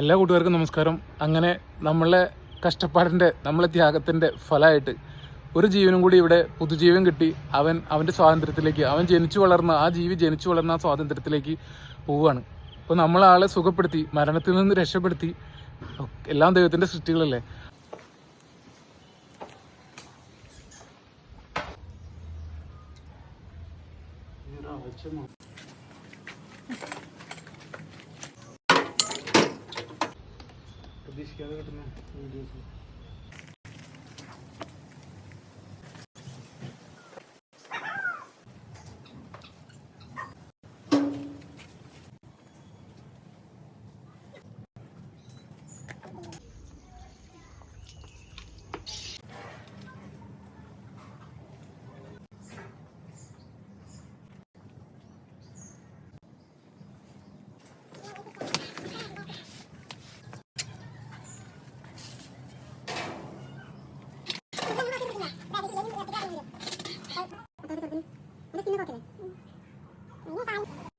എല്ലാ കൂട്ടുകാർക്കും നമസ്കാരം. അങ്ങനെ നമ്മളെ കഷ്ടപ്പാടിന്റെ നമ്മളെ ത്യാഗത്തിന്റെ ഫലമായിട്ട് ഒരു ജീവനും കൂടി ഇവിടെ പുതുജീവൻ കിട്ടി. അവൻ അവന്റെ സ്വാതന്ത്ര്യത്തിലേക്ക് അവൻ ജനിച്ചു വളർന്ന ആ ജീവി ജനിച്ചു വളർന്ന ആ സ്വാതന്ത്ര്യത്തിലേക്ക് പോവുകയാണ്. അപ്പോൾ നമ്മളാളെ സുഖപ്പെടുത്തി മരണത്തിൽ നിന്ന് രക്ഷപ്പെടുത്തി. എല്ലാം ദൈവത്തിന്റെ സൃഷ്ടികളല്ലേ? പ്രതീക്ഷിക്കാതെ കിട്ടുന്ന വീഡിയോസ് 我在这个灯我在盯着过去呢你发